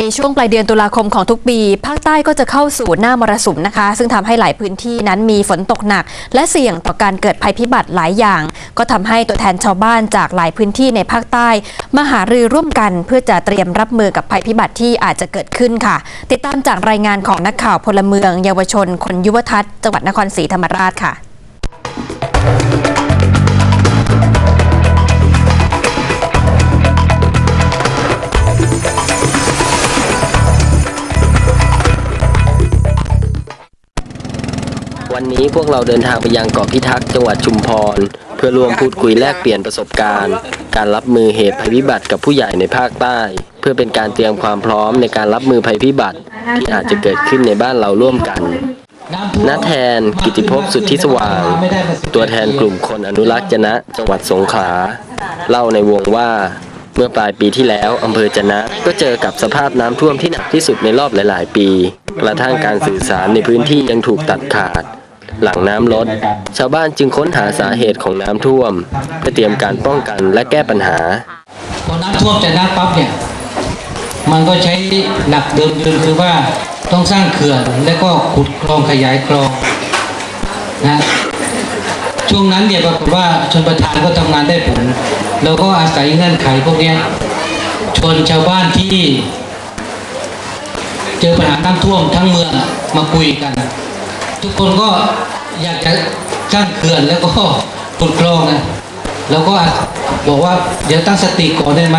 ในช่วงปลายเดือนตุลาคมของทุกปี ภาคใต้ก็จะเข้าสู่หน้ามรสุมนะคะ ซึ่งทำให้หลายพื้นที่นั้นมีฝนตกหนัก และเสี่ยงต่อการเกิดภัยพิบัติหลายอย่าง ก็ทำให้ตัวแทนชาวบ้านจากหลายพื้นที่ในภาคใต้ มาหารือร่วมกันเพื่อจะเตรียมรับมือกับภัยพิบัติที่อาจจะเกิดขึ้นค่ะ ติดตามจากรายงานของนักข่าวพลเมือง เยาวชน คนยุวทัศน์จังหวัดนครศรีธรรมราชค่ะ วันนี้พวกเราเดินทางไปยังเกาะพิทักษ์จังหวัดชุมพร เพื่อร่วมพูดคุยแลกเปลี่ยนประสบการณ์ การรับมือเหตุภัยพิบัติกับผู้ใหญ่ในภาคใต้ เพื่อเป็นการเตรียมความพร้อมในการรับมือภัยพิบัติที่อาจจะเกิดขึ้นในบ้านเราร่วมกันน้าแทนกิติภพสุทธิสว่าง ตัวแทนกลุ่มคนอนุรักษ์จนะ จังหวัดสงขลา เล่าในวงว่าเมื่อปลายปีที่แล้วอำเภอจนะ ก็เจอกับสภาพน้ำท่วมที่หนักที่สุดในรอบหลาย ๆ ปี กระทั่งการสื่อสารในพื้นที่ยังถูกตัดขาด หลังน้ำลด ชาวบ้านจึงค้นหาสาเหตุของน้ำท่วม เพื่อเตรียมการป้องกันและแก้ปัญหาพอน้ำท่วมจะน้ำปั๊บเนี่ยมันก็ใช้หลักเดิมเดิมคือว่าต้องสร้างเขื่อนและก็ขุดคลองขยายคลองนะช่วงนั้นเนี่ยปรากฏว่าชนประทานก็ทำงานได้ผลเราก็อาศัยเงื่อนไขพวกนี้ชวนชาวบ้านที่ เจอปัญหาน้ำท่วมทั้งเมืองมาคุยกัน ทุกคนก็อยากจะสร้างเขื่อนแล้วก็ขุดคลองนะเราก็บอกว่าเดี๋ยวตั้งสติก่อนได้ไหม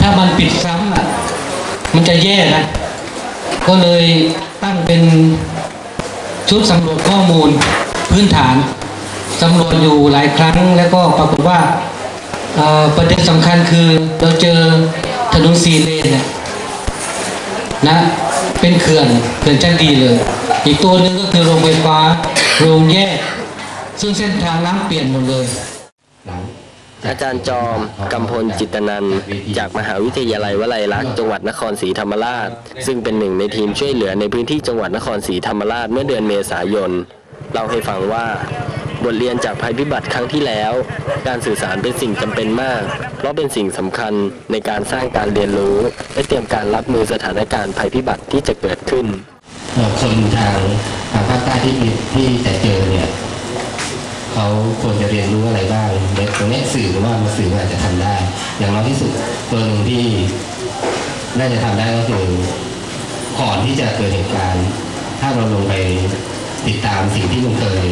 ถ้ามันปิดซ้ำอะมันจะแย่นะ ก็เลยตั้งเป็นชุดสำรวจข้อมูลพื้นฐานสำรวจอยู่หลายครั้ง แล้วก็ปรากฏว่าประเด็นสำคัญคือเราเจอถนนสีเลนเนี่ยนะ เป็นเขื่อนเขื่อนชั้นดีเลย อีกตัวหนึ่งก็คือโรงไฟฟ้า โรงแยก ซึ่งเส้นทางน้ำเปลี่ยนหมดเลยอาจารย์จอมกำพลจิตนันจากมหาวิทยาลัยวลัยลักษณ์จังหวัดนครศรีธรรมราช ซึ่งเป็นหนึ่งในทีมช่วยเหลือในพื้นที่จังหวัดนครศรีธรรมราชเมื่อเดือนเมษายนเล่าให้ฟังว่า บทเรียนจากภัยพิบัติครั้งที่แล้ว การสื่อสารเป็นสิ่งจำเป็นมาก เพราะเป็นสิ่งสำคัญในการสร้างการเรียนรู้ และเตรียมการรับมือสถานการณ์ภัยพิบัติที่จะเกิดขึ้น คนทางทางภาคใต้ที่ที่จะเจอเนี่ยเขาควรจะเรียนรู้อะไรบ้างในตรงนี้สื่อว่ามาสื่ออาจจะทำได้ อย่างน้อยที่สุดตัวหนึ่งที่น่าจะทำได้ก็คือก่อนที่จะเกิดเหตุการณ์ ถ้าเราลงไปติดตามสิ่งที่มันเคย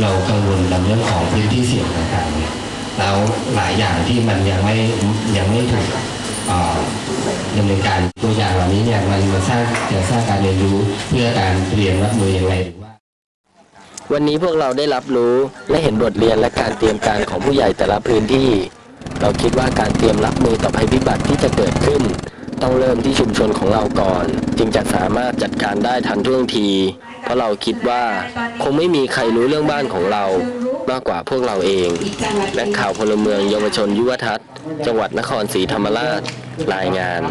เรากังวลเรื่องของพื้นที่เสี่ยงต่างๆแล้วหลายอย่างที่มันยังไม่ยังไม่ถูก ดำเนินการตัวอย่างเหล่านี้เนี่ยมันมันสร้างจะสร้างการเรียนรู้เพื่อการเตรียมรับมืออย่างไรหรือว่า วันนี้พวกเราได้รับรู้และเห็นบทเรียนและการเตรียมการของผู้ใหญ่แต่ละพื้นที่ เราคิดว่าการเตรียมรับมือต่อภัยพิบัติที่จะเกิดขึ้น ต้องเริ่มที่ชุมชนของเราก่อน จึงจะสามารถจัดการได้ทันท่วงที เพราะเราคิดว่า คงไม่มีใครรู้เรื่องบ้านของเรา มากกว่าพวกเราเอง และข่าวพลเมืองเยาวชนยุวทัศน์ จังหวัดนครศรีธรรมราชรายงาน